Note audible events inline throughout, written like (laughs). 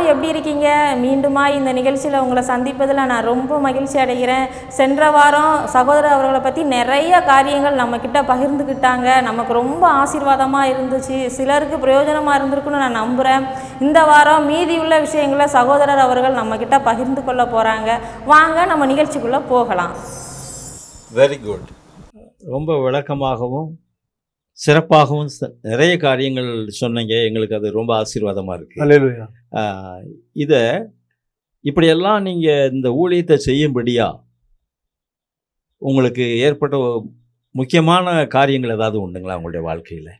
எல்லாரும் எப்படி இருக்கீங்க? மீண்டுமா இந்த நிகழ்ச்சியில் உங்களை சந்திப்பதில் நான் ரொம்ப மகிழ்ச்சி அடைகிறேன். சென்ற வாரம் சகோதரர் அவர்களை பற்றி நிறைய காரியங்கள் நம்மக்கிட்ட பகிர்ந்துக்கிட்டாங்க. நமக்கு ரொம்ப ஆசீர்வாதமாக இருந்துச்சு. சிலருக்கு பிரயோஜனமாக இருந்திருக்குன்னு நான் நம்புகிறேன் இந்த வாரம் மீதி உள்ள விஷயங்களை சகோதரர் அவர்கள் நம்மக்கிட்ட பகிர்ந்து கொள்ள போகிறாங்க வாங்க நம்ம நிகழ்ச்சிக்குள்ளே போகலாம். வெரி குட் ரொம்ப விளக்கமாகவும் சிறப்பாகவும் நிறைய காரியங்கள் சொன்னீங்க. எங்களுக்கு அது ரொம்ப ஆசீர்வாதமாக இருக்குது இதை இப்படியெல்லாம் நீங்கள் இந்த ஊழியத்தை செய்யும்படியா உங்களுக்கு ஏற்பட்ட முக்கியமான காரியங்கள் ஏதாவது உண்டுங்களா உங்களுடைய வாழ்க்கையில்?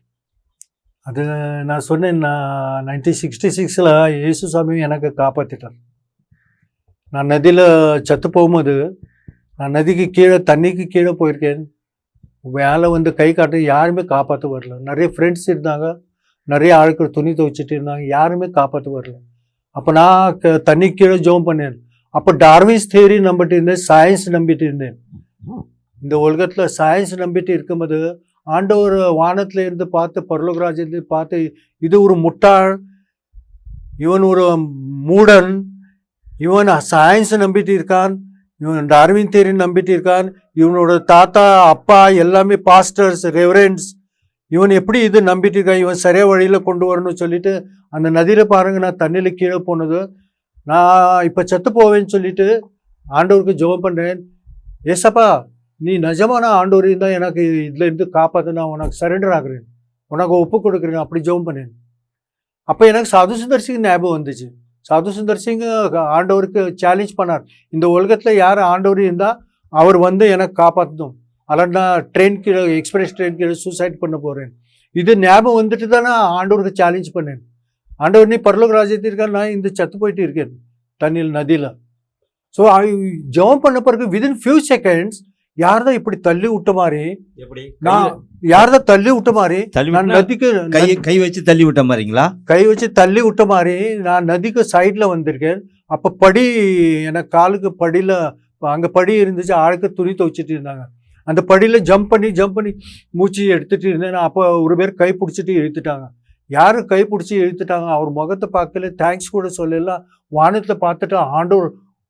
அது நான் சொன்னேன் நான் நைன்டீன் சிக்ஸ்டி சிக்ஸில் இயேசு சாமி எனக்கு காப்பாற்றிட்டார் நான் நதியில் சத்து போகும்போது நான் நதிக்கு கீழே தண்ணிக்கு கீழே போயிருக்கேன். மேலே வந்து கை காட்டு யாருமே காப்பாற்ற வரல. நிறைய ஃப்ரெண்ட்ஸ் இருந்தாங்க. நிறைய ஆட்கள் துணி துவைச்சிட்டு இருந்தாங்க. யாருமே காப்பாற்ற வரல. அப்போ நான் க- தண்ணி கீழே ஜோம் பண்ணேன். அப்போ டார்வின்ஸ் தியரி நம்பிட்டு இருந்தேன் சயின்ஸ் நம்பிட்டு இருந்தேன். இந்த உலகத்தில் சயின்ஸ் நம்பிட்டு இருக்கும்போது ஆண்டவர் வானத்தில் இருந்து பார்த்து பரலோகராஜிலிருந்து பார்த்து இது ஒரு முட்டாள் இவன் ஒரு மூடன் இவன் சயின்ஸ் நம்பிட்டு இருக்கான் இவன் டார்வின் தேரி நம்பிட்டு இருக்கான் இவனோட தாத்தா அப்பா எல்லாமே பாஸ்டர்ஸ் ரெவரன்ஸ் இவன் எப்படி இது நம்பிட்டு இருக்கான்? இவன் சரியா வழியில் கொண்டு வரணும்னு சொல்லிட்டு அந்த நதியில் பாருங்க நான் தண்ணியில் கீழே போனது. நான் இப்போ செத்து போவேன்னு சொல்லிட்டு ஆண்டவருக்கு ஜெபம் பண்ணுறேன் ஏசப்பா நீ நிஜமான ஆண்டவர் இருந்தால் எனக்கு இதுலேருந்து காப்பாற்று நான் உனக்கு சரண்டர் ஆகுறேன். உனக்கு ஒப்பு கொடுக்குறேன் அப்படி ஜெபம் பண்ணேன். அப்போ எனக்கு சாது சுந்தர் சிங் ஞாபகம் வந்துச்சு. சாது சுந்தர் சிங் ஆண்டவருக்கு சேலஞ்ச் பண்ணார். இந்த உலகத்தில் யார் ஆண்டவர் இருந்தால் அவர் வந்து எனக்கு காப்பாற்றணும் அல்லது நான் ட்ரெயின் கீழே எக்ஸ்பிரஸ் ட்ரெயின் கீழே சூசைட் பண்ண போகிறேன் இது ஞாபகம் வந்துட்டு தான் நான் ஆண்டவருக்கு சேலஞ்ச் பண்ணேன். ஆண்டவர் நீ பரலோக ராஜ்யத்திற்காக நான் இந்த சத்து போயிட்டு இருக்கேன் தண்ணியில் நதியில். ஸோ ஜெபம் பண்ண பிறகு விதின் ஃபியூ செகண்ட்ஸ் யார்தான் இப்படி தள்ளி விட்ட மாதிரி எப்படி? நான் யார்தான் தள்ளி விட்ட மாதிரி நான் நதிக்கு கை கை வச்சு தள்ளி விட்ட மாதிரிங்களா? கை வச்சு தள்ளி விட்ட மாதிரி நான் நதிக்கு சைட்ல வந்திருக்கேன். அப்ப படி எனக்கு காலுக்கு படியில அங்க படி இருந்துச்சு ஆளுக்கு துணி துவைச்சிட்டு இருந்தாங்க. அந்த படியில ஜம்ப் பண்ணி ஜம்ப் பண்ணி மூச்சு எடுத்துட்டு இருந்தேன். அப்போ ஒரு பேர் கை பிடிச்சிட்டு இழுத்துட்டாங்க. யாரு கை பிடிச்சி இழுத்துட்டாங்க? அவர் முகத்தை பார்க்கல. தேங்க்ஸ் கூட சொல்லலாம் வானத்துல பார்த்துட்டு ஆண்டவர்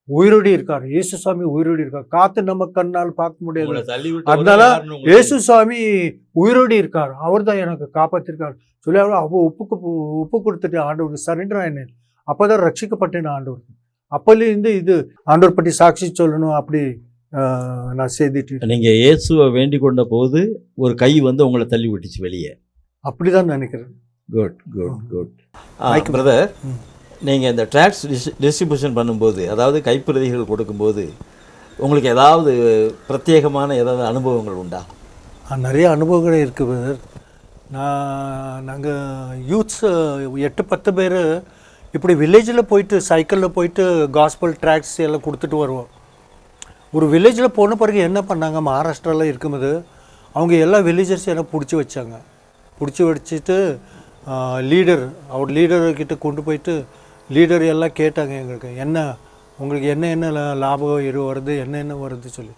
உயிரோடி இருக்கார். இயேசு சாமி உயிரோடி இருக்கார். காத்து நம்ம கண்ணால் பார்க்க முடியாது. அதனால இயேசு சாமி உயிரோடி இருக்கார். அவர் தான் எனக்கு காப்பாத்திருக்கார். சொல்லி அவர் அப்போ ஒப்புக்கு ஒப்பு கொடுத்துட்டு ஆண்டவருக்கு சரண்டர் ஆயினேன் அப்போதான் ரட்சிக்கப்பட்டேன் ஆண்டவருக்கு அப்போலேருந்து இது ஆண்டவர் பற்றி சாட்சி சொல்லணும். அப்படி நான் செய்துட்டு இருக்கேன். நீங்க இயேசுவை வேண்டிக் கொண்ட போது ஒரு கை வந்து உங்களை தள்ளி விட்டுச்சு வெளியே. அப்படிதான் நினைக்கிறேன். Good good good brother. நீங்கள் இந்த ட்ராக்ஸ் டிஸ்ட்ரிபியூஷன் பண்ணும்போது அதாவது கைப்பிரதிகள் கொடுக்கும்போது உங்களுக்கு ஏதாவது பிரத்யேகமான ஏதாவது அனுபவங்கள் உண்டா? நிறைய அனுபவங்கள் இருக்கு பிரதர் நான் நாங்கள் யூத்ஸ் எட்டு பத்து பேர் இப்படி வில்லேஜில் போயிட்டு சைக்கிளில் போயிட்டு காஸ்பல் ட்ராக்ஸ் எல்லாம் கொடுத்துட்டு வருவோம். ஒரு வில்லேஜில் போன பிறகு என்ன பண்ணாங்க? மகாராஷ்டிராவில் இருக்கும்போது அவங்க எல்லா வில்லேஜர்ஸும் என்ன பிடிச்சி வச்சாங்க. பிடிச்சி வச்சுட்டு லீடர் அவர் லீடர்கிட்ட கொண்டு போயிட்டு லீடர் எல்லாம் கேட்டாங்க எங்களுக்கு. என்ன உங்களுக்கு என்ன என்ன லாபம் இரு வருது என்ன என்ன வருது சொல்லி.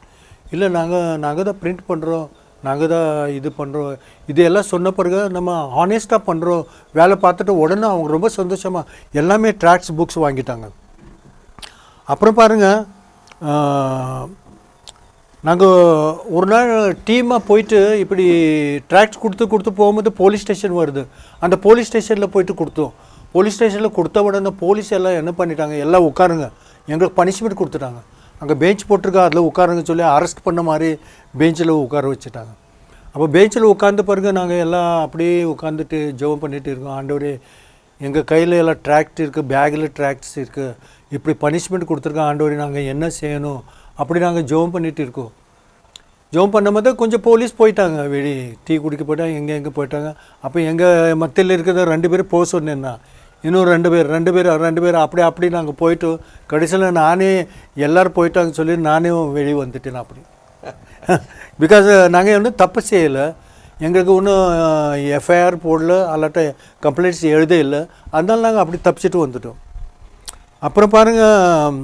இல்லை நாங்கள் நாங்கள் தான் பிரிண்ட் பண்ணுறோம் நாங்கள் தான் இது பண்ணுறோம் இதையெல்லாம் சொன்ன பிறகு நம்ம ஹானஸ்ட்டாக பண்ணுறோம் வேலை பார்த்துட்டு உடனே அவங்க ரொம்ப சந்தோஷமாக எல்லாமே ட்ராக்ஸ் புக்ஸ் வாங்கிட்டாங்க. அப்புறம் பாருங்கள் நாங்கள் ஒரு நாள் டீமாக போயிட்டு இப்படி ட்ராக்ஸ் கொடுத்து கொடுத்து போகும்போது போலீஸ் ஸ்டேஷன் வருது. அந்த போலீஸ் ஸ்டேஷனில் போயிட்டு கொடுத்தோம். போலீஸ் ஸ்டேஷனில் கொடுத்த உடனே போலீஸ் எல்லாம் என்ன பண்ணிட்டாங்க? எல்லாம் உட்காருங்க. எங்களுக்கு பனிஷ்மெண்ட் கொடுத்துட்டாங்க. அங்கே பெஞ்ச் போட்டிருக்கா அதில் உட்காருங்க சொல்லி அரெஸ்ட் பண்ண மாதிரி பெஞ்சில் உட்கார வச்சுட்டாங்க. அப்போ பெஞ்சில் உட்காந்து பிறகு நாங்கள் எல்லாம் அப்படியே உட்காந்துட்டு ஜெபம் பண்ணிகிட்டு இருக்கோம். ஆண்டவரே எங்கள் கையில் எல்லாம் ட்ராக்ட் இருக்குது பேக்கில் ட்ராக்ட்ஸ் இருக்குது இப்படி பனிஷ்மெண்ட் கொடுத்துருக்கோம் ஆண்டவரே நாங்கள் என்ன செய்யணும்? அப்படி நாங்கள் ஜெபம் பண்ணிட்டு இருக்கோம். ஜெபம் பண்ணும்போது கொஞ்சம் போலீஸ் போயிட்டாங்க. வெளி டீ குடிக்க போயிட்டாங்க எங்கே எங்கே போயிட்டாங்க. அப்போ எங்கள் மத்தியில் இருக்கிற ரெண்டு பேரும் போக சொன்னேன்னா இன்னும் ரெண்டு பேர் ரெண்டு பேர் ரெண்டு பேர் அப்படி அப்படி நாங்கள் போயிட்டு கடைசியில் நானே எல்லோரும் போயிட்டாங்கன்னு சொல்லி நானே வெளியே வந்துட்டேன் அப்படி. (laughs) பிகாஸ் நாங்கள் ஒன்றும் தப்பு செய்யலை. எங்களுக்கு ஒன்றும் எஃப்ஐஆர் போடல அல்லாட்ட கம்ப்ளைண்ட்ஸ் எழுத இல்லை. அதனால நாங்கள் அப்படி தப்பிச்சிட்டு வந்துட்டோம். அப்புறம் பாருங்கள்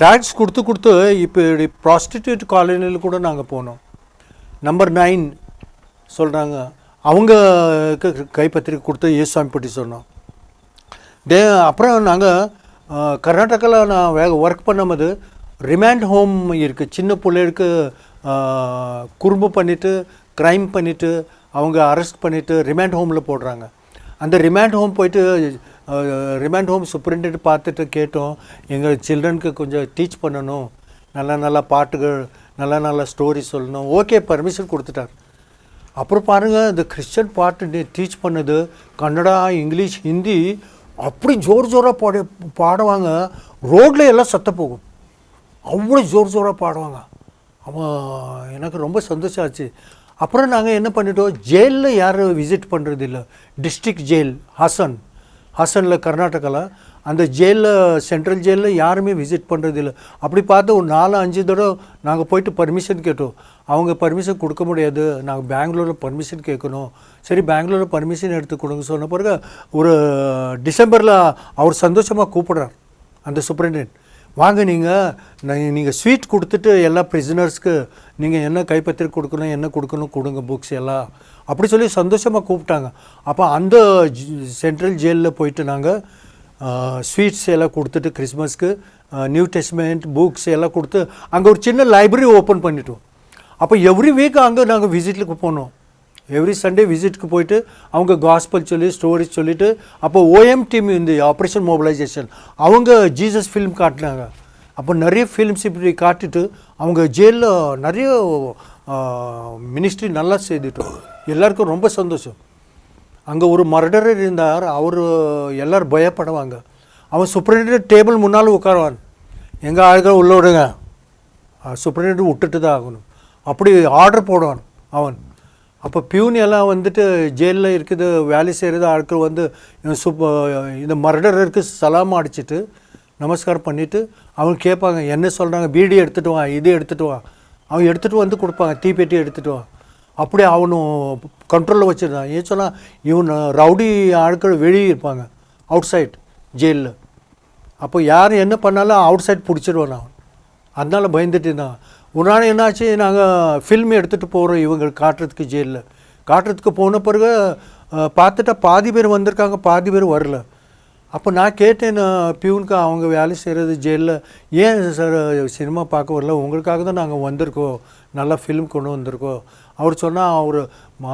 டேக்ஸ் கொடுத்து கொடுத்து இப்போ இப்படி ப்ராஸ்டிடியூட் காலனியில் கூட நாங்கள் போனோம். நம்பர் நைன் சொல்கிறாங்க அவங்க கைப்பத்திரிக்கை கொடுத்து ஏசுவாமி பற்றி சொன்னோம். டே அப்புறம் நாங்கள் கர்நாடகாவில் நான் வே ஒர்க் பண்ணும்போது ரிமாண்ட் ஹோம் இருக்குது சின்ன பிள்ளைகளுக்கு குறும்பு பண்ணிவிட்டு க்ரைம் பண்ணிவிட்டு அவங்க அரெஸ்ட் பண்ணிவிட்டு ரிமாண்ட் ஹோமில் போடுறாங்க. அந்த ரிமாண்ட் ஹோம் போயிட்டு ரிமாண்ட் ஹோம் சூப்பரிண்டென்ட் பார்த்துட்டு கேட்டோம் எங்கள் சில்ட்ரனுக்கு கொஞ்சம் டீச் பண்ணணும். நல்ல நல்ல பாட்டுகள் நல்ல நல்ல ஸ்டோரி சொல்லணும். ஓகே பர்மிஷன் கொடுத்துட்டார். அப்புறம் பாருங்கள் இந்த கிறிஸ்டியன் பாட்டு டீச் பண்ணது கன்னடா இங்கிலீஷ் ஹிந்தி அப்படி ஜோர் ஜோராக பாடி பாடுவாங்க. ரோட்டில் எல்லாம் சத்த போகும். அவ்வளோ ஜோர் ஜோராக பாடுவாங்க. அவன் எனக்கு ரொம்ப சந்தோஷம் ஆச்சு. அப்புறம் நாங்கள் என்ன பண்ணிட்டோம்? ஜெயிலில் யாரும் விசிட் பண்ணுறது இல்லை டிஸ்ட்ரிக்ட் ஜெயில் ஹாசன் ஹாசனில் கர்நாடகாவில் அந்த ஜெயிலில் சென்ட்ரல் ஜெயிலில் யாருமே விசிட் பண்ணுறது இல்லை அப்படி பார்த்து ஒரு நாலு அஞ்சு தடவை நாங்கள் போயிட்டு பர்மிஷன் கேட்டோம். அவங்க பர்மிஷன் கொடுக்க முடியாது. நாங்கள் பெங்களூரில் பர்மிஷன் கேட்கணும். சரி பெங்களூரில் பர்மிஷன் எடுத்து கொடுங்க சொன்ன பிறகு ஒரு டிசம்பரில் அவர் சந்தோஷமாக கூப்பிடுறார். அந்த சூப்பரிண்டென்ட் வாங்க நீங்கள் நீங்கள் ஸ்வீட் கொடுத்துட்டு எல்லா ப்ரிசனர்ஸ்க்கு நீங்கள் என்ன கைப்பற்றி கொடுக்கணும் என்ன கொடுக்கணும் கொடுங்க புக்ஸ் எல்லாம். அப்படி சொல்லி சந்தோஷமாக கூப்பிட்டாங்க. அப்போ அந்த சென்ட்ரல் ஜெயிலில் போயிட்டு நாங்கள் ஸ்வீட்ஸ் எல்லாம் கொடுத்துட்டு கிறிஸ்மஸ்க்கு நியூ டெஸ்ட்மெண்ட் புக்ஸ் எல்லாம் கொடுத்து அங்கே ஒரு சின்ன லைப்ரரி ஓப்பன் பண்ணிட்டோம். அப்போ எவ்ரி வீக் அங்கே நாங்கள் விசிட்டுக்கு போனோம். எவ்ரி சண்டே விசிட்டுக்கு போயிட்டு அவங்க காஸ்பல் சொல்லி ஸ்டோரிஸ் சொல்லிட்டு அப்போ ஓஎம் டீம் இந்த ஆப்ரேஷன் மொபிலைசேஷன் அவங்க ஜீசஸ் ஃபிலிம் காட்டினாங்க. அப்போ நிறைய ஃபிலிம்ஸ் இப்படி காட்டிட்டு அவங்க ஜெயிலில் நிறைய மினிஸ்ட்ரி நல்லா செய்துட்டோம் எல்லாருக்கும் ரொம்ப சந்தோஷம். அங்கே ஒரு மர்டரர் இருந்தார் அவர் எல்லோரும் பயப்படுவாங்க. அவன் சூப்பரிண்டென்ட் டேபிள் முன்னால் உட்காருவான். எங்கள் ஆளுகள் உள்ள விடுங்க. சூப்பரிண்டென்ட் விட்டுட்டு தான் ஆகணும். அப்படி ஆர்டர் போடுவான் அவன். அப்போ பியூன் எல்லாம் வந்துட்டு ஜெயிலில் இருக்குது வேலை செய்கிறது ஆட்கள் வந்து இவன் இந்த மர்டரருக்கு சலாம் அடிச்சிட்டு நமஸ்காரம் பண்ணிவிட்டு அவங்க கேட்பாங்க என்ன சொல்கிறாங்க பீடி எடுத்துகிட்டு வா இது எடுத்துகிட்டு வா. அவன் எடுத்துகிட்டு வந்து கொடுப்பாங்க தீப்பெட்டி எடுத்துகிட்டு வா. அப்படியே அவனும் கண்ட்ரோலில் வச்சுருந்தான். ஏன் சொன்னால் இவன் ரவுடி ஆட்கள் வெளியே இருப்பாங்க அவுட் சைட் ஜெயிலில். அப்போ யார் என்ன பண்ணாலும் அவுட் சைட் பிடிச்சிடுவான் அவன். அதனால பயந்துட்டு இருந்தான். ஒரு என்னாச்சு நாங்கள் ஃபில்ம் எடுத்துகிட்டு போகிறோம் இவங்க காட்டுறதுக்கு ஜெயிலில் காட்டுறதுக்கு போன பிறகு பார்த்துட்டா பாதி பேர் வந்திருக்காங்க பாதி பேர் வரல. அப்போ நான் கேட்டேன் பியூனுக்கு அவங்க வேலை செய்கிறது ஜெயிலில் ஏன் சார் சினிமா பார்க்க வரல? உங்களுக்காக தான் நாங்கள் வந்திருக்கோம். நல்லா ஃபிலிம் கொண்டு வந்திருக்கோம். அவர் சொன்னால் அவர்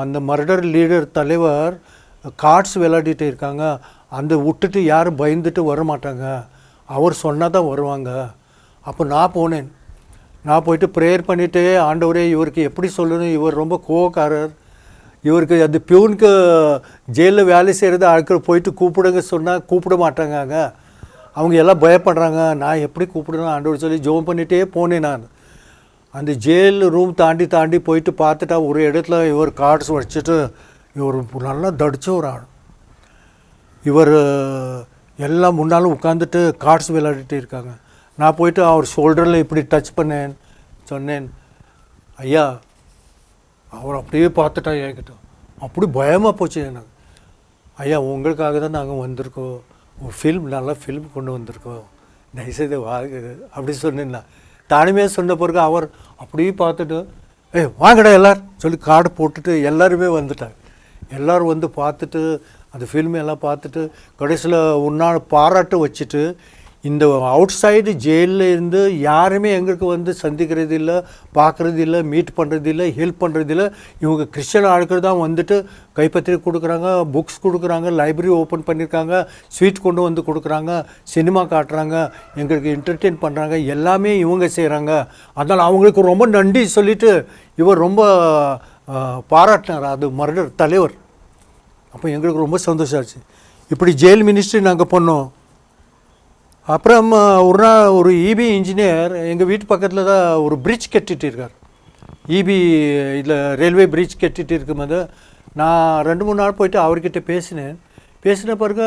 அந்த மர்டர் லீடர் தலைவர் கார்ட்ஸ் விளையாடிட்டு இருக்காங்க. அந்த விட்டுட்டு யாரும் பயந்துட்டு வர மாட்டாங்க அவர் சொன்னால் தான் வருவாங்க. அப்போ நான் போனேன். நான் போயிட்டு ப்ரேயர் பண்ணிவிட்டு ஆண்டவரே இவருக்கு எப்படி சொல்லணும்? இவர் ரொம்ப கோவக்காரர். இவருக்கு அந்த பியூனுக்கு ஜெயிலில் வேலை செய்கிறது ஆட்கள் போயிட்டு கூப்பிடுங்க சொன்னால் கூப்பிட மாட்டாங்க அவங்க எல்லாம் பயப்படுறாங்க. நான் எப்படி கூப்பிடணும்? ஆண்டவர் சொல்லி ஜோம் பண்ணிகிட்டே போனேன் நான். அந்த ஜெயில் ரூம் தாண்டி தாண்டி போயிட்டு பார்த்துட்டா ஒரு இடத்துல இவர் கார்ட்ஸ் வச்சுட்டு இவர் நல்லா தடிச்ச ஒரு ஆள். இவர் எல்லாம் முன்னாலும் உட்காந்துட்டு கார்ட்ஸ் விளையாடிட்டு இருக்காங்க. நான் போயிட்டு அவர் ஷோல்டரில் இப்படி டச் பண்ணேன் சொன்னேன் ஐயா அவர் அப்படியே பார்த்துட்டா என்கிட்ட. அப்படி பயமாக போச்சு எனக்கு. ஐயா உங்களுக்காக தான் நாங்கள் வந்திருக்கோம். ஒரு ஃபில்ம் நல்லா ஃபில்ம் கொண்டு வந்திருக்கோம். தயவுசெய்து வாங்க அப்படி சொன்னேன் நான். தானுமே சொன்ன பிறகு அவர் அப்படியே பார்த்துட்டு ஏய் வாங்கடா எல்லோரும் சொல்லி கார்டு போட்டுட்டு எல்லாருமே வந்துட்டாங்க. எல்லோரும் வந்து பார்த்துட்டு அந்த ஃபில்ம் எல்லாம் பார்த்துட்டு கடைசியில் உன்னால பாராட்டு வச்சுட்டு இந்த அவுட் சைடு ஜெயிலில் இருந்து யாருமே எங்களுக்கு வந்து சந்திக்கிறது இல்லை பார்க்குறது இல்லை மீட் பண்ணுறது இல்லை ஹெல்ப் பண்ணுறது இல்லை இவங்க கிறிஸ்டியன் ஆட்கள் தான் வந்துட்டு கைப்பத்திரிக்கை கொடுக்குறாங்க புக்ஸ் கொடுக்குறாங்க லைப்ரரி ஓப்பன் பண்ணியிருக்காங்க ஸ்வீட் கொண்டு வந்து கொடுக்குறாங்க சினிமா காட்டுறாங்க எங்களுக்கு என்டர்டெயின் பண்ணுறாங்க எல்லாமே இவங்க செய்கிறாங்க அதனால் அவங்களுக்கு ரொம்ப நன்றி சொல்லிட்டு இவர் ரொம்ப பாராட்டினார். அது மர்டர் தலைவர். அப்போ எங்களுக்கு ரொம்ப சந்தோஷம் ஆச்சு. இப்படி ஜெயில் மினிஸ்ட்ரி நாங்கள் பண்ணோம். அப்புறம் ஒரு நாள் ஒரு இபி இன்ஜினியர் எங்கள் வீட்டு பக்கத்தில் தான் ஒரு பிரிட்ஜ் கட்டிட்டு இருக்கார். இபி இதில் ரயில்வே பிரிட்ஜ் கட்டிட்டு இருக்கும்போது நான் ரெண்டு மூணு நாள் போயிட்டு அவர்கிட்ட பேசினேன். பேசின பிறகு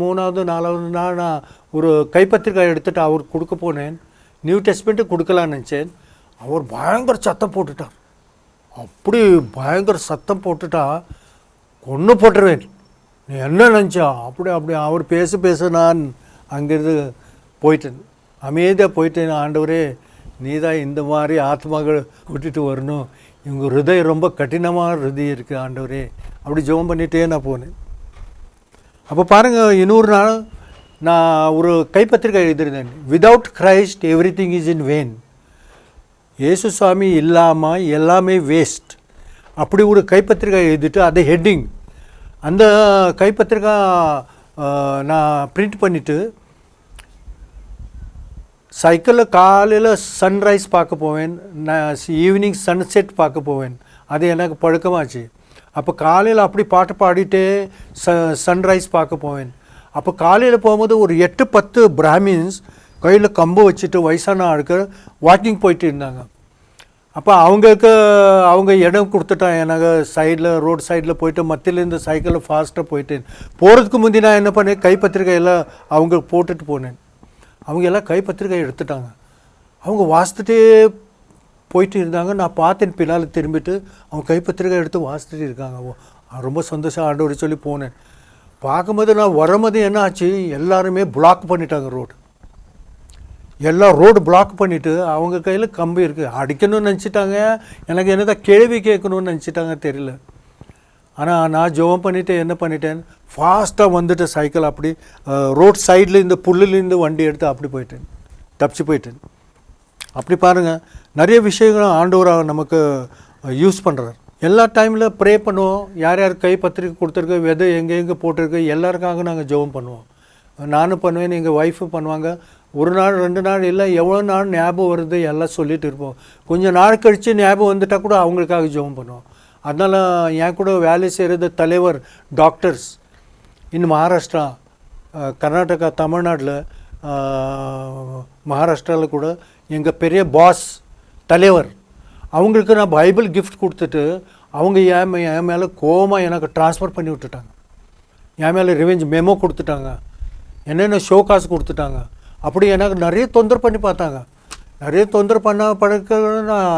மூணாவது நாலாவது நாள் நான் ஒரு கைப்பத்திரிக்கை எடுத்துகிட்டு அவருக்கு கொடுக்க போனேன். நியூ டெஸ்ட்மெண்ட்டு கொடுக்கலான்னு நினச்சேன். அவர் பயங்கர சத்தம் போட்டுட்டார். அப்படி பயங்கர சத்தம் போட்டுட்டா கொன்று போட்டுருவேன். நீ என்ன நினச்சா? அப்படி அப்படி அவர் பேச பேச நான் அங்கேருந்து போயிட்டேன். அமைதியாக போயிட்டேன். ஆண்டவரே நீ தான் இந்த மாதிரி ஆத்மாக்கள் விட்டுட்டு வரணும். இவங்க ஹிருதயம் ரொம்ப கடினமான ஹிருதயம் இருக்குது ஆண்டவரே. அப்படி ஜெபம் பண்ணிகிட்டே நான் போனேன். அப்போ பாருங்கள் இன்னொரு நாள் நான் ஒரு கைப்பத்திரிக்கை எழுதியிருந்தேன். Without Christ everything is in vain இயேசு சுவாமி இல்லாமல் எல்லாமே வேஸ்ட் அப்படி ஒரு கைப்பத்திரிக்கை எழுதிட்டு அது ஹெட்டிங் அந்த கைப்பத்திரிக்கை நான் பிரிண்ட் பண்ணிவிட்டு சைக்கிளில் காலையில் சன்ரைஸ் பார்க்க போவேன் நான் ஈவினிங் சன்செட் பார்க்க போவேன். அது எனக்கு பழக்கமாச்சு. அப்போ காலையில் அப்படி பாட்டு பாடிட்டே ச சன்ரைஸ் பார்க்க போவேன். அப்போ காலையில் போகும்போது ஒரு எட்டு பத்து பிராமின்ஸ் கையில் கம்பு வச்சுட்டு வயசான ஆட்கள் வாக்கிங் போயிட்டு இருந்தாங்க. அப்போ அவங்களுக்கு அவங்க இடம் கொடுத்துட்டான் எனக்கு சைடில் ரோட் சைடில் போயிட்டு மத்தியிலேருந்து சைக்கிளில் ஃபாஸ்ட்டாக போயிட்டேன். போகிறதுக்கு முந்தி நான் என்ன பண்ணேன்? கைப்பத்திரிக்கை எல்லாம் அவங்க போட்டுட்டு போனேன். அவங்க எல்லாம் கைப்பத்திரிக்கை எடுத்துட்டாங்க. அவங்க வாசித்துட்டே போயிட்டு இருந்தாங்க. நான் பார்த்தேன் பின்னால் திரும்பிட்டு அவங்க கைப்பத்திரிக்கை எடுத்து வாசித்துட்டு இருக்காங்க. ஓ, ரொம்ப சந்தோஷம் ஆண்டவர் சொல்லி போனேன். பார்க்கும்போது நான் வரும்போது என்ன ஆச்சு? எல்லாருமே பிளாக் பண்ணிட்டாங்க ரோடு எல்லாம் ரோடு பிளாக் பண்ணிவிட்டு அவங்க கையில் கம்பி இருக்குது அடிக்கணும்னு நினச்சிட்டாங்க. எனக்கு என்னதான் கேள்வி கேட்கணும்னு நினச்சிட்டாங்க தெரியல. ஆனால் நான் ஜெபம் பண்ணிவிட்டு என்ன பண்ணிட்டேன்? ஃபாஸ்ட்டாக வந்துட்டு சைக்கிள் அப்படி. ரோட் சைடில் இந்த புல்லுலேருந்து வண்டி எடுத்து அப்படி போயிட்டேன். தப்பிச்சு போயிட்டேன். அப்படி பாருங்கள் நிறைய விஷயங்களும் ஆண்டவராக நமக்கு யூஸ் பண்ணுறார் எல்லா டைமில் ப்ரே பண்ணுவோம். யார் யார் கை பத்திரிக்கை கொடுத்துருக்கு விதை எங்கே எங்கே போட்டிருக்கு எல்லாருக்காக நாங்கள் ஜெபம் பண்ணுவோம். நானும் பண்ணுவேன் எங்கள் ஒய்ஃபும் பண்ணுவாங்க. ஒரு நாள் ரெண்டு நாள் இல்லை எவ்வளோ நாள் ஞாபகம் வருது எல்லாம் சொல்லிகிட்டு இருப்போம். கொஞ்சம் நாள் கழித்து ஞாபகம் வந்துட்டால் கூட அவங்களுக்காக ஜெபம் பண்ணுவோம். அதனால் என் கூட வேலை செய்கிறது தலைவர் டாக்டர்ஸ் இன் மகாராஷ்டிரா கர்நாடகா தமிழ்நாட்டில் மகாராஷ்டிராவில் கூட எங்கள் பெரிய பாஸ் தலைவர் அவங்களுக்கு நான் பைபிள் கிஃப்ட் கொடுத்துட்டு அவங்க என் என் மேலே கோவமாக எனக்கு ட்ரான்ஸ்ஃபர் பண்ணி விட்டுட்டாங்க. என் மேலே ரிவெஞ்ச் மெமோ கொடுத்துட்டாங்க. என்னென்ன ஷோ காசு கொடுத்துட்டாங்க. அப்படி எனக்கு நிறைய தொந்தரவு பண்ணி பார்த்தாங்க. நிறைய தொந்தரவு பண்ண பழக்க நான்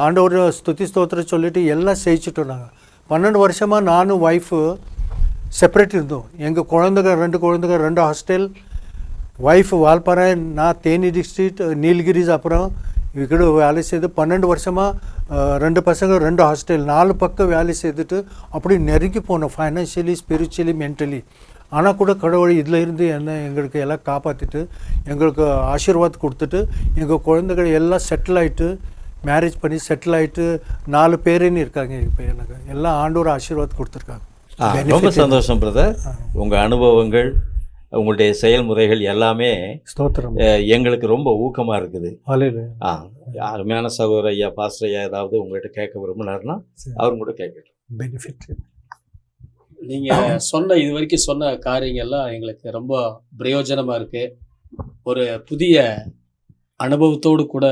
ஆண்டவர் ஸ்துதி ஸ்தோத்திரம் சொல்லிட்டு எல்லாம் செய்யிச்சிட்டோம் நாங்கள் பன்னெண்டு வருஷமாக நானும் ஒய்ஃபு செப்பரேட் இருந்தோம் எங்கள் குழந்தைங்க ரெண்டு குழந்தைங்க ரெண்டு ஹாஸ்டல் ஒய்ஃப் வால்பாறை நான் தேனி டிஸ்ட்ரிக்ட் நீலகிரிஸ் அப்புறம் ఇక్కడ வேலை செய்து பன்னெண்டு வருஷமாக ரெண்டு பசங்க ரெண்டு ஹாஸ்டல் நாலு பக்கம் வேலை செய்துட்டு அப்படி நெருங்கி போனோம் ஃபைனான்ஷியலி ஸ்பிரிச்சுவலி மென்டலி ஆனால் கூட கடவுள் இதில் இருந்து என்ன எங்களுக்கு எல்லாம் காப்பாற்றிட்டு எங்களுக்கு ஆசீர்வாத் கொடுத்துட்டு எங்கள் குழந்தைகள் எல்லாம் செட்டில் ஆயிட்டு மேரேஜ் பண்ணி செட்டில் ஆயிட்டு நாலு பேருன்னு இருக்காங்க. இப்போ எனக்கு எல்லாம் ஆண்டோர் ஆசீர்வாத் கொடுத்துருக்காங்க. ரொம்ப சந்தோஷம் பிரதர் உங்கள் அனுபவங்கள் உங்களுடைய செயல்முறைகள் எல்லாமே ஸ்தோத்திரம். எங்களுக்கு ரொம்ப ஊக்கமாக இருக்குது. ஆ அருமையான சகோதர ஐயா பாஸ்டர் ஐயா ஏதாவது உங்கள்கிட்ட கேட்க விரும்பினார்னா சரி. அவங்க கூட கேட்கட்டும். பெனிஃபிட் நீங்க சொன்ன இது வரைக்கும் சொன்ன காரியங்கள்லாம் எங்களுக்கு ரொம்ப பிரயோஜனமா இருக்கு. ஒரு புதிய அனுபவத்தோடு கூட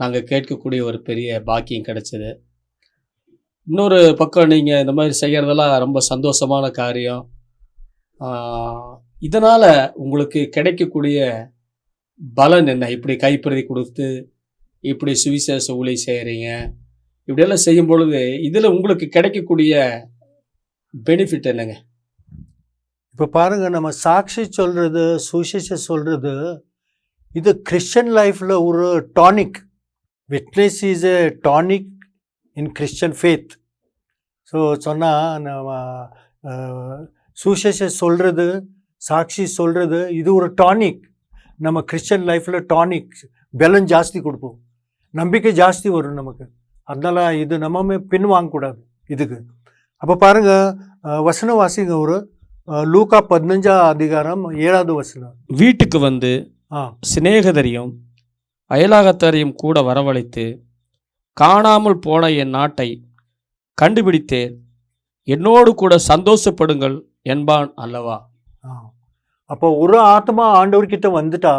நாங்கள் கேட்கக்கூடிய ஒரு பெரிய பாக்கியம் கிடைச்சிது. இன்னொரு பக்கம் நீங்கள் இந்த மாதிரி செய்கிறதெல்லாம் ரொம்ப சந்தோஷமான காரியம். இதனால் உங்களுக்கு கிடைக்கக்கூடிய பலன் என்ன? இப்படி கைப்பிரதி கொடுத்து இப்படி சுவிசேஷ ஊழி செய்கிறீங்க இப்படியெல்லாம் செய்யும் பொழுது இதில் உங்களுக்கு கிடைக்கக்கூடிய பெனிஃபிட் என்னங்க? இப்போ பாருங்க நம்ம சாட்சி சொல்கிறது சுவிசேஷம் சொல்கிறது இது கிறிஸ்டியன் லைஃப்பில் ஒரு tonic witness is a tonic in Christian faith so சொன்னால் நம்ம சுசேஷம் சொல்றது சாட்சி சொல்றது இது ஒரு டானிக் நம்ம கிறிஸ்டியன் லைஃப்பில் டானிக் பலம் ஜாஸ்தி கொடுப்போம். நம்பிக்கை ஜாஸ்தி வரும் நமக்கு. அதனால இது நம்ம பின் வாங்கக்கூடாது இதுக்கு. அப்போ பாருங்க அஹ், வசனம் வாசிங்க ஒரு லூக்கா பதினஞ்சா அதிகாரம் ஏழாவது வசனம். வீட்டுக்கு வந்து ஆ. சிநேகிதரையும் அயலாகத்தாரையும் கூட வரவழைத்து காணாமல் போன என் நாட்டை கண்டுபிடித்தேன். என்னோடு கூட சந்தோஷப்படுங்கள் என்பான் அல்லவா. அப்போ ஒரு ஆத்மா ஆண்டவர்கிட்ட வந்துட்டா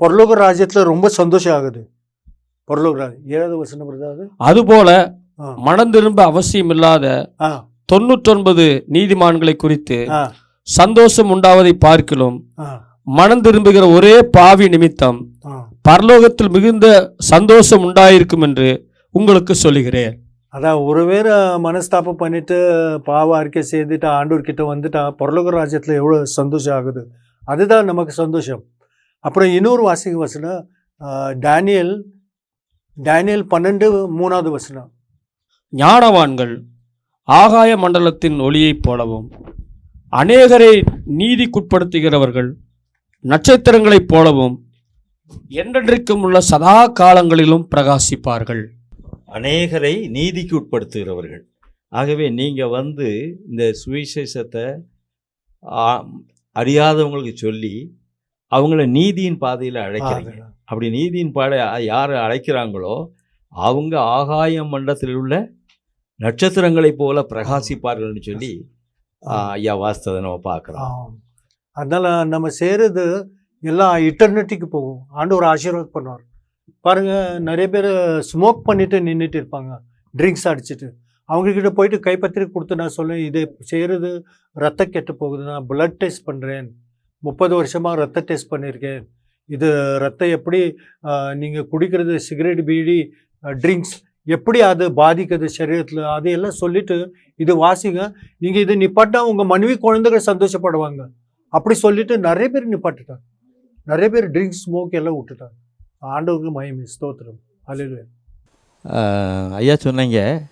பரலோக ராஜ்யத்தில் ரொம்ப சந்தோஷம் ஆகுது. ராஜ்யம் ஏழாவது வசனம் அதுபோல. மனம் திரும்ப அவசியமில்லாத ஆ. தொண்ணூற்றொன்பது நீதிமான்களை குறித்து சந்தோஷம் உண்டாவதை பார்க்கிலும் மனம் திரும்புகிற ஒரே பாவி நிமித்தம் பரலோகத்தில் மிகுந்த சந்தோஷம் உண்டாயிருக்கும் என்று உங்களுக்கு சொல்லுகிறேன். அதான் ஒருவேளை மனஸ்தாபம் பண்ணிட்டு பாவ அறிக்கை செய்துட்டு ஆண்டவர்கிட்ட வந்துட்டா பரலோக ராஜ்யத்தில் எவ்வளோ சந்தோஷம் ஆகுது? அதுதான் நமக்கு சந்தோஷம். அப்புறம் இன்னொரு வாசிங்க வசனம் டேனியல் டேனியல் பன்னெண்டு மூணாவது வசனம். ஞானவான்கள் ஆகாய மண்டலத்தின் ஒளியைப் போலவும் அநேகரை நீதிக்குட்படுத்துகிறவர்கள் நட்சத்திரங்களைப் போலவும் என்றென்றைக்கும் உள்ள சதா காலங்களிலும் பிரகாசிப்பார்கள். அநேகரை நீதிக்கு உட்படுத்துகிறவர்கள். ஆகவே நீங்கள் வந்து இந்த சுவிசேஷத்தை ஆ, அறியாதவங்களுக்கு சொல்லி அவங்கள நீதியின் பாதையில் அழைக்கிறீங்க. அப்படி நீதியின் பாதை யார் அழைக்கிறாங்களோ அவங்க ஆகாய மண்டலத்தில் உள்ள நட்சத்திரங்களைப் போல பிரகாசிப்பார்கள்னு சொல்லி ஐயா வாஸ்ததை நம்ம பார்க்குறோம். அதனால நம்ம செய்கிறது எல்லாம் இட்டர்னிட்டிக்கு போகும். ஆண்டவர் ஆசீர்வாத் பண்ணுவார். பாருங்கள் நிறைய பேர் ஸ்மோக் பண்ணிட்டு நின்றுட்டு இருப்பாங்க. ட்ரிங்க்ஸ் அடிச்சிட்டு. அவங்கக்கிட்ட போயிட்டு கைப்பற்றி கொடுத்து நான் சொல்லுவேன் இதை செய்கிறது ரத்த கெட்டு போகுது. நான் பிளட் டெஸ்ட் பண்ணுறேன் முப்பது வருஷமாக ரத்த டெஸ்ட் பண்ணியிருக்கேன் இது ரத்தம் எப்படி நீங்கள் குடிக்கிறது சிகரெட் பீடி ட்ரிங்க்ஸ் எப்படி அது பாதிக்குது சரீரத்தில்? அதையெல்லாம் சொல்லிட்டு இது வாசிங்க நீங்கள் இது நிப்பாட்டினா உங்கள் மனைவி குழந்தைகள் சந்தோஷப்படுவாங்க. அப்படி சொல்லிட்டு நிறைய பேர் நிப்பாட்டுட்டாங்க. நிறைய பேர் ட்ரிங்க்ஸ் ஸ்மோக் எல்லாம் விட்டுட்டாங்க. ஆண்டவருக்கு மயமே ஸ்தோத்திரம். ஆஹ் ஐயா சொன்னீங்க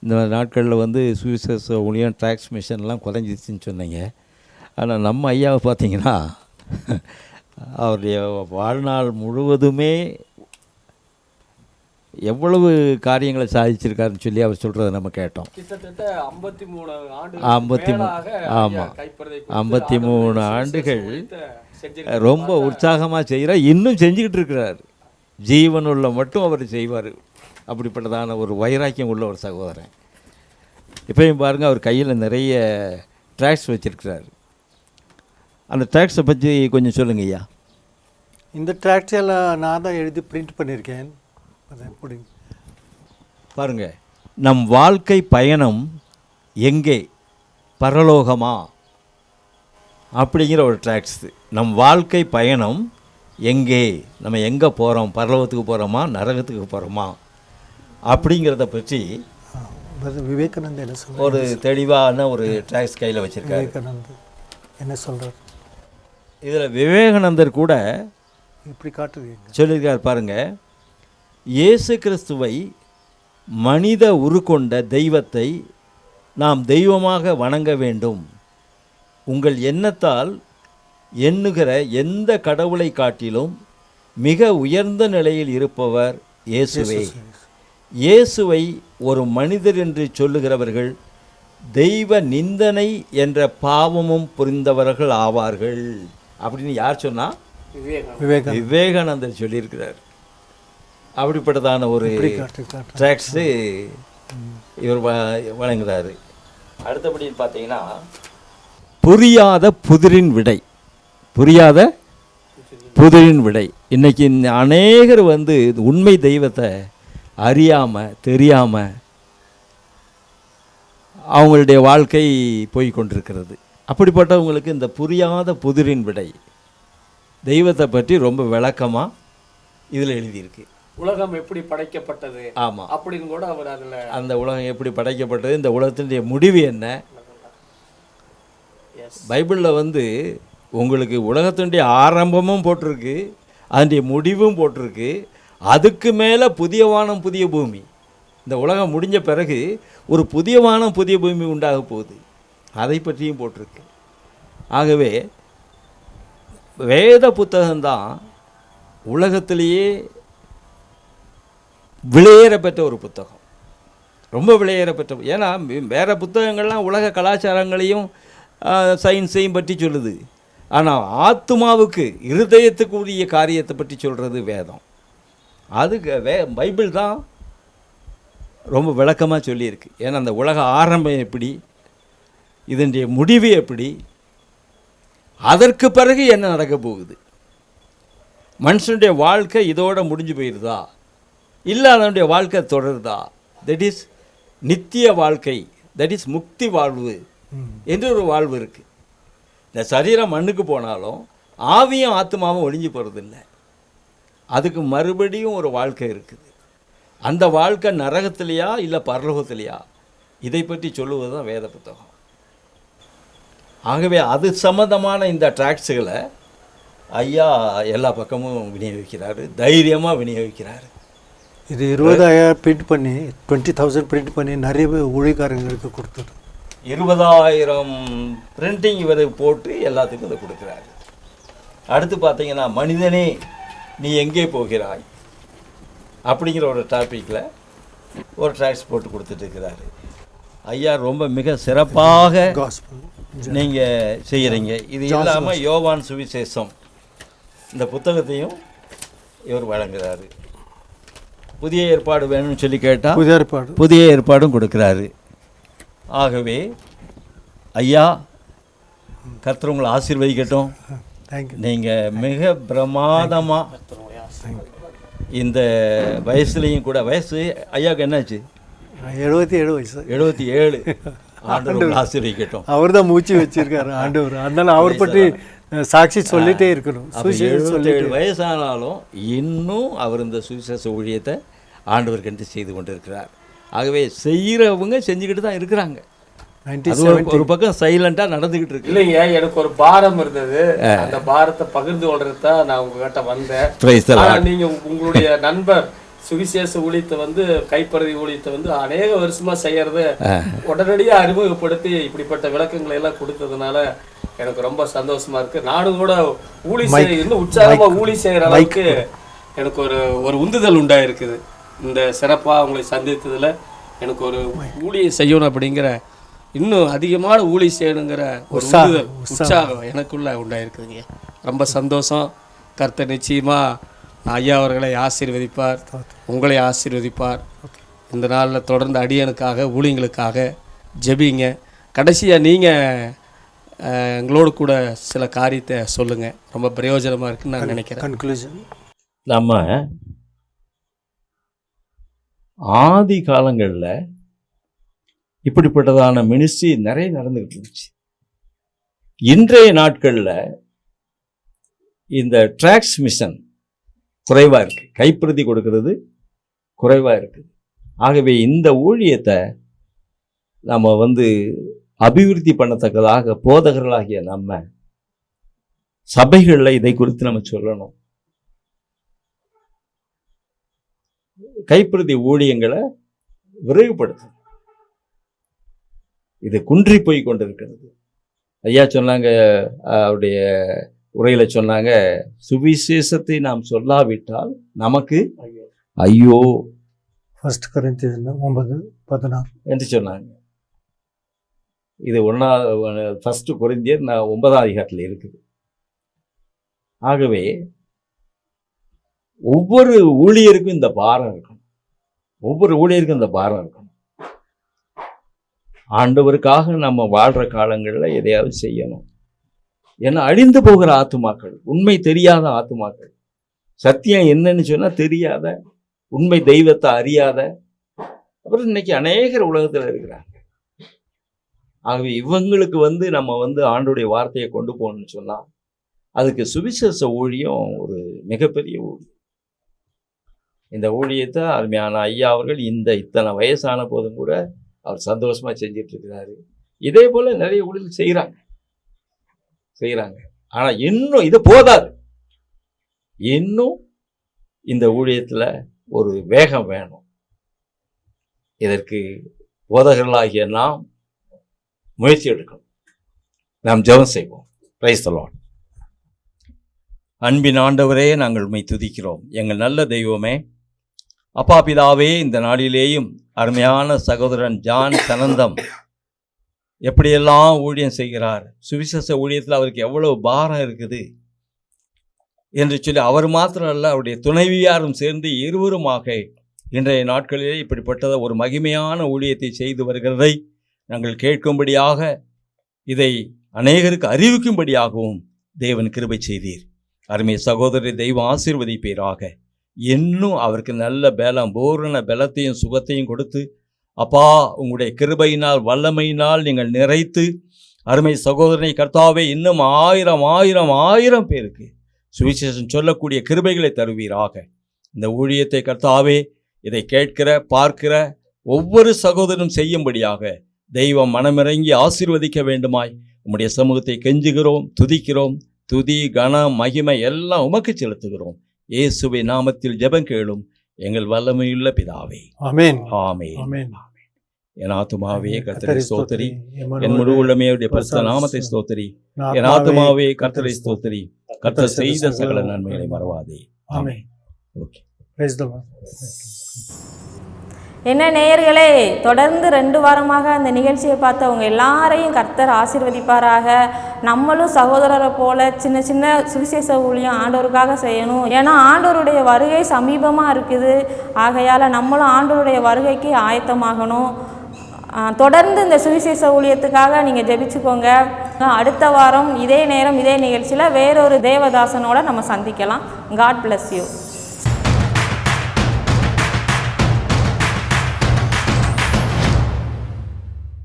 இந்த நாட்களில் வந்து சுவிசேஷ ஊழியம் ட்ராக்ஸ் மிஷன்லாம் குறைஞ்சிச்சுன்னு சொன்னீங்க. ஆனால் நம்ம ஐயாவை பார்த்தீங்கன்னா அவருடைய வாழ்நாள் முழுவதுமே எவ்வளவு காரியங்களை சாதிச்சிருக்காருன்னு சொல்லி அவர் சொல்கிறத நம்ம கேட்டோம். கிட்டத்தட்ட ஐம்பத்தி மூணு ஆண்டு ஐம்பத்தி மூ- ஆமா. ஐம்பத்தி மூணு ஆண்டுகள் ரொம்ப உற்சாகமாக செய்கிறார் இன்னும் செஞ்சுக்கிட்டு இருக்கிறார். ஜீவனுள்ள மட்டும் அவர் செய்வார். அப்படிப்பட்டதான ஒரு வைராக்கியம் உள்ள ஒரு சகோதரன். இப்பயும் பாருங்கள் அவர் கையில் நிறைய ட்ராக்ஸ் வச்சிருக்கிறார். அந்த ட்ராக்ஸை பற்றி கொஞ்சம் சொல்லுங்க ஐயா. இந்த ட்ராக்ஸ் எல்லாம் நான் தான் எழுதி பிரிண்ட் பண்ணியிருக்கேன். அதை எப்படி பாருங்க நம் வாழ்க்கை பயணம் எங்கே? பரலோகமா? அப்படிங்கிற ஒரு ட்ராக்ஸ் நம் வாழ்க்கை பயணம் எங்கே? நம்ம எங்கே போகிறோம் பரலோகத்துக்கு போகிறோமா நரகத்துக்கு போகிறோமா அப்படிங்கிறத பற்றி விவேகானந்த் என்ன சொல்றார்? ஒரு தெளிவான ஒரு ட்ராக்ஸ் கையில் வச்சுருக்காரு. விவேகானந்த் என்ன சொல்கிறார் இதில் விவேகானந்தர் கூட இப்படி காட்டுவீங்க சொல்லியிருக்கார் பாருங்க. இயேசு கிறிஸ்துவை மனித உருக்கொண்ட தெய்வத்தை நாம் தெய்வமாக வணங்க வேண்டும். உங்கள் எண்ணத்தால் எண்ணுகிற எந்த கடவுளை காட்டிலும் மிக உயர்ந்த நிலையில் இருப்பவர் இயேசுவே. இயேசுவை ஒரு மனிதர் என்று சொல்லுகிறவர்கள் தெய்வ நிந்தனை என்ற பாவமும் புரிந்தவர்கள் ஆவார்கள். அப்படின்னு யார் சொன்னா? விவேகானந்த் விவேகானந்தர் சொல்லியிருக்கிறார். அப்படிப்பட்டதான ஒரு ட்ராக்ஸு இவர் வ- வழங்குறாரு. அடுத்தபடி பார்த்தீங்கன்னா புரியாத புதிரின் விடை. புரியாத புதிரின் விடை. இன்னைக்கு இந்த அநேகர் வந்து உண்மை தெய்வத்தை அறியாமல் தெரியாமல் அவங்களுடைய வாழ்க்கை போய் கொண்டிருக்கிறது. அப்படிப்பட்டவங்களுக்கு இந்த புரியாத புதிரின் விடை. தெய்வத்தை பற்றி ரொம்ப விளக்கமாக இதில் எழுதியிருக்கு. உலகம் எப்படி படைக்கப்பட்டது? ஆமாம் அப்படின்னு கூட அவர் அதுல அந்த உலகம் எப்படி படைக்கப்பட்டது? இந்த உலகத்தினுடைய முடிவு என்ன? பைபிளில் வந்து உங்களுக்கு உலகத்தினுடைய ஆரம்பமும் போட்டிருக்கு அதனுடைய முடிவும் போட்டிருக்கு. அதுக்கு மேலே புதிய வானம் புதிய பூமி. இந்த உலகம் முடிஞ்ச பிறகு ஒரு புதிய வானம் புதிய பூமி உண்டாக போகுது. அதை பற்றியும் போட்டிருக்கு. ஆகவே வேத புத்தகம்தான் உலகத்திலேயே விலையேற பெற்ற ஒரு புத்தகம். ரொம்ப விலையேற பெற்ற ஏன்னா வேறு புத்தகங்கள்லாம் உலக கலாச்சாரங்களையும் சயின்ஸையும் பற்றி சொல்லுது. ஆனால் ஆத்மாவுக்கு இருதயத்துக்கு உரிய காரியத்தை பற்றி சொல்கிறது வேதம். அதுக்கு வே பைபிள் தான் ரொம்ப விளக்கமாக சொல்லியிருக்கு. ஏன்னா அந்த உலக ஆரம்பம் எப்படி இதனுடைய முடிவு எப்படி அதற்கு பிறகு என்ன நடக்க போகுது? மனுஷனுடைய வாழ்க்கை இதோட முடிஞ்சு போயிடுதா இல்லை அதனுடைய வாழ்க்கை தொடருதா? தட் இஸ் நித்திய வாழ்க்கை தட் இஸ் முக்தி வாழ்வு என்று ஒரு வாழ்வு இருக்குது இந்த சரீரம் மண்ணுக்கு போனாலும் ஆவியும் ஆத்மாவும் ஒழிஞ்சு போகிறதில்ல அதுக்கு மறுபடியும் ஒரு வாழ்க்கை இருக்குது. அந்த வாழ்க்கை நரகத்திலையா இல்லை பரலோகத்திலையா? இதை பற்றி சொல்லுவது தான் வேத புத்தகம். ஆகவே அது சம்மந்தமான இந்த ட்ராக்ஸுகளை ஐயா எல்லா பக்கமும் விநியோகிக்கிறாரு. தைரியமாக விநியோகிக்கிறாரு. இது இருபதாயிரம் பிரிண்ட் பண்ணி டுவெண்ட்டி தௌசண்ட் பிரிண்ட் பண்ணி நிறைய ஊழியக்காரங்களுக்கு கொடுத்துரு இருபதாயிரம் பிரிண்டிங் இவர் போட்டு எல்லாத்துக்கும் இதை கொடுக்குறாரு. அடுத்து பார்த்தீங்கன்னா மனிதனே நீ எங்கே போகிறாய்? அப்படிங்கிற ஒரு டாப்பிக்கில் ஒரு ட்ராக்ஸ் போட்டு கொடுத்துட்டு இருக்கிறாரு. ஐயா ரொம்ப மிக சிறப்பாக நீங்கள் செய்கிறீங்க இது இல்லாமல் யோவான் சுவிசேஷம். இந்த புத்தகத்தையும் இவர் வழங்குறாரு. புதிய ஏற்பாடு வேணும்னு சொல்லி கேட்டால் புதிய ஏற்பாடு. புதிய ஏற்பாடும் கொடுக்குறாரு. ஆகவே ஐயா கர்த்தர் உங்களை ஆசீர்வதிக்கட்டும். நீங்கள் மிக பிரமாதமாக இந்த வயசுலேயும் கூட வயசு ஐயாவுக்கு என்னாச்சு? எழுபத்தி ஏழு வயசு. எழுபத்தி ஏழு. (laughs) ஆண்டு உங்களை ஆசீர்வதிக்கட்டும். அவர் தான் மூச்சு வச்சிருக்காரு ஆண்டவர். அதனால அவர் பற்றி சாட்சி சொல்லிட்டே இருக்கணும். எழுபத்தேழு வயசானாலும் இன்னும் அவர் இந்த சுவிசேஷ ஊழியத்தை ஆண்டவர் கண்டு செய்து கொண்டிருக்கிறார். ஆகவே செய்கிறவங்க செஞ்சுக்கிட்டு தான் இருக்கிறாங்க. ஒரு- பக்கம் சைலண்டாக நடந்துக்கிட்டு இருக்கு. இல்லைங்க எனக்கு ஒரு பாரம் இருந்தது. அந்த பாரத்தை பகிர்ந்து கொள்றது தான் நான் உங்ககிட்ட வந்தேன். நீங்க உங்களுடைய நண்பர் சுவிசேஷ ஊழியத்தை வந்து கைப்பறதி ஊழியத்தை வந்து அநேக வருஷமா செய்யறத உடனடியா அறிமுகப்படுத்தி இப்படிப்பட்ட விளக்கங்களை எல்லாம் கொடுத்ததுனால எனக்கு ரொம்ப சந்தோஷமா இருக்கு. நானும் கூட ஊழி செய்ய இன்னும் உற்சாகமா ஊழி செய்யற அளவுக்கு எனக்கு ஒரு ஒரு உந்துதல் உண்டாயிருக்குது. இந்த சிறப்பா உங்களை சந்தித்ததுல எனக்கு ஒரு ஊழியை செய்யணும் அப்படிங்கிற இன்னும் அதிகமான ஊழி செய்யணுங்கிற ஒரு உற்சாகம் எனக்குள்ள உண்டாயிருக்குதுங்க. ரொம்ப சந்தோஷம். கர்த்தர் நிச்சயமா ஐயா அவர்களை ஆசீர்வதிப்பார். உங்களை ஆசீர்வதிப்பார். இந்த நாளில் தொடர்ந்து அடியனுக்காக ஊழியங்களுக்காக ஜெபிங்க. கடைசியாக நீங்கள் எங்களோடு கூட சில காரியத்தை சொல்லுங்கள் ரொம்ப பிரயோஜனமாக இருக்குன்னு நான் நினைக்கிறேன். கன்க்ளூஷன் நம்ம ஆதி காலங்களில் இப்படிப்பட்டதான மினிஸ்ட்ரி நிறைய நடந்துகிட்டு இருந்துச்சு. இன்றைய நாட்களில் இந்த ட்ராக்ஸ் மிஷன் குறைவாக இருக்கு. கைப்பிரதி கொடுக்கறது குறைவாக இருக்குது ஆகவே இந்த ஊழியத்தை நம்ம வந்து அபிவிருத்தி பண்ணத்தக்கதாக போதகர்களாகிய நம்ம சபைகளில் இதை குறித்து நம்ம சொல்லணும். கைப்பிரதி ஊழியங்களை விரைவுபடுத்தணும் இது குன்றி போய் கொண்டிருக்கிறது. ஐயா சொன்னாங்க அவருடைய உரையில சொன்னாங்க சுவிசேஷத்தை நாம் சொல்லாவிட்டால் நமக்கு ஐயோ. ஃபர்ஸ்ட் கரண்ட் ஒன்பது பதினாறு. என்று சொன்னாங்க. இது ஒன்றாவது ஃபஸ்ட்டு குறைந்தியர் நான் ஒன்பதாம் அதிகாரத்தில் இருக்குது. ஆகவே ஒவ்வொரு ஊழியருக்கும் இந்த பாரம் இருக்கணும் ஒவ்வொரு ஊழியருக்கும் இந்த பாரம் இருக்கணும். ஆண்டவருக்காக நம்ம வாழ்கிற காலங்களில் எதையாவது செய்யணும். ஏன்னா அழிந்து போகிற ஆத்துமாக்கள் உண்மை தெரியாத ஆத்துமாக்கள் சத்தியம் என்னன்னு சொன்னால் தெரியாத உண்மை தெய்வத்தை அறியாத அப்புறம் இன்னைக்கு அநேகர் உலகத்தில் இருக்கிறாங்க. ஆகவே இவங்களுக்கு வந்து நம்ம வந்து ஆண்டுடைய வார்த்தையை கொண்டு போகணும்னு சொன்னால் அதுக்கு சுவிசேஷ ஊழியம் ஒரு மிகப்பெரிய ஊழியம். இந்த ஊழியத்தை அருமையான ஐயா அவர்கள் இந்த இத்தனை வயசான போதும் கூட அவர் சந்தோஷமா செஞ்சிட்டு இருக்கிறாரு இதே போல நிறைய ஊழியர்கள் செய்கிறாங்க செய்கிறாங்க ஆனால் இன்னும் இது போதாது. இன்னும் இந்த ஊழியத்தில் ஒரு வேகம் வேணும். இதற்கு போதகர்களாகிய நாம் முயற்சி எடுக்கணும். நாம் ஜெபம் செய்வோம். பிரைஸ் அன்பின் ஆண்டவரே நாங்கள் உண்மை துதிக்கிறோம். எங்கள் நல்ல தெய்வமே அப்பா பிதாவே இந்த நாளிலேயும் அருமையான சகோதரன் ஜான் சனந்தம் எப்படியெல்லாம் ஊழியம் செய்கிறார்? சுவிசேஷ ஊழியத்தில் அவருக்கு எவ்வளவு பாரம் இருக்குது? என்று சொல்லி அவர் மாத்திரம் அல்ல அவருடைய துணைவியாரும் சேர்ந்து இருவருமாக இன்றைய நாட்களிலே இப்படிப்பட்டத ஒரு மகிமையான ஊழியத்தை செய்து வருகிறதை நாங்கள் கேட்கும்படியாக இதை அநேகருக்கு அறிவிக்கும்படியாகவும் தேவன் கிருபை செய்தீர். அருமை சகோதரி தெய்வம் ஆசீர்வதிப்பீராக. இன்னும் அவருக்கு நல்ல பலம் பூரண பலத்தையும் சுகத்தையும் கொடுத்து அப்பா உங்களுடைய கிருபையினால் வல்லமையினால் நீங்கள் நிறைத்து அருமை சகோதரனை கர்த்தாவே இன்னும் ஆயிரம் ஆயிரம் ஆயிரம் பேருக்கு சுவிசேஷம் சொல்லக்கூடிய கிருபைகளை தருவீராக. இந்த ஊழியத்தை கர்த்தாவே இதை கேட்கிற பார்க்கிற ஒவ்வொரு சகோதரனும் செய்யும்படியாக தெய்வம் மனமிறங்கி ஆசீர்வதிக்க வேண்டுமாய். உம்முடைய சமூகத்தை கெஞ்சுகிறோம் துதிக்கிறோம் துதி கனம் மகிமை எல்லாம் உமக்கு செலுத்துகிறோம். இயேசுவை நாமத்தில் ஜெபம் கேளும் எங்கள் வல்லமையுள்ள பிதாவே. ஆமென். ஆமென். ஆமென். என் ஆத்துமாவே கர்த்தரை ஸ்தோத்திரி. என் முழு உள்ளமையுடைய பரிசுத்த நாமத்தை ஸ்தோத்திரி. என் ஆத்துமாவே கர்த்தரை ஸ்தோத்திரி. கர்த்தர் செய்த சகல நன்மைகளை மறவாதே. ஆமென். ஓகே. என்ன நேயர்களே தொடர்ந்து ரெண்டு வாரமாக அந்த நிகழ்ச்சியை பார்த்தவங்க எல்லாரையும் கர்த்தர் ஆசீர்வதிப்பாராக. நம்மளும் சகோதரரை போல சின்ன சின்ன சுவிசேஷ ஊழியம் ஆண்டோருக்காக செய்யணும். ஏன்னா ஆண்டோருடைய வருகை சமீபமாக இருக்குது. ஆகையால் நம்மளும் ஆண்டோருடைய வருகைக்கு ஆயத்தமாகணும். தொடர்ந்து இந்த சுவிசேஷ ஊழியத்துக்காக நீங்கள் ஜெபிச்சுக்கோங்க. அடுத்த வாரம் இதே நேரம் இதே நிகழ்ச்சியில் வேறொரு தேவதாசனோட நம்ம சந்திக்கலாம். God bless you